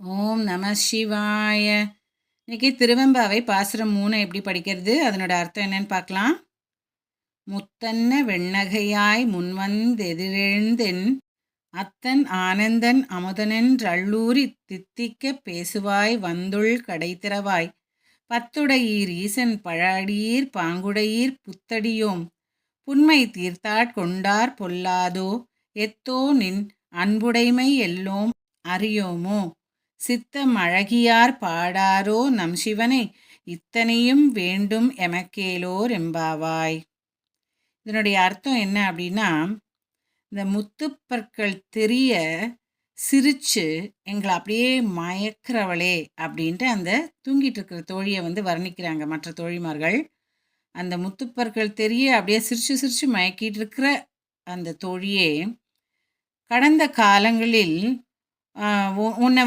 ஓம் நம சிவாய. இன்னைக்கு திருவெம்பாவை பாசுரம் மூணு எப்படி படிக்கிறது? அதனோட அர்த்தம் என்னன்னு பார்க்கலாம். முத்தன்ன வெண்ணகையாய் முன்வந்தெதிரெழுந்தென் அத்தன் ஆனந்தன் அமுதனென்றள்ளூரி தித்திக்க பேசுவாய் வந்துள் கடைத்திறவாய் பத்துடையீர் ஈசன் பழடியீர் பாங்குடையீர் புத்தடியோம் புன்மை தீர்த்தாட் கொண்டார் பொல்லாதோ எத்தோ நின் அன்புடைமை எல்லோம் அறியோமோ. சித்தம் அழகியார் பாடாரோ நம் சிவனை இத்தனையும் வேண்டும் எமக்கேலோர் எம்பாவாய் இதனுடைய அர்த்தம் என்ன அப்படின்னா இந்த முத்துப்பற்கள் தெரிய சிரிச்சு எங்களை அப்படியே மயக்கிறவளே அப்படின்ட்டு அந்த தூங்கிட்டு இருக்கிற தோழியை வந்து வர்ணிக்கிறாங்க மற்ற தோழிமார்கள். அந்த முத்துப்பற்கள் தெரிய அப்படியே சிரிச்சு சிரிச்சு மயக்கிட்டு இருக்கிற அந்த தோழியே கடந்த காலங்களில் உன்னை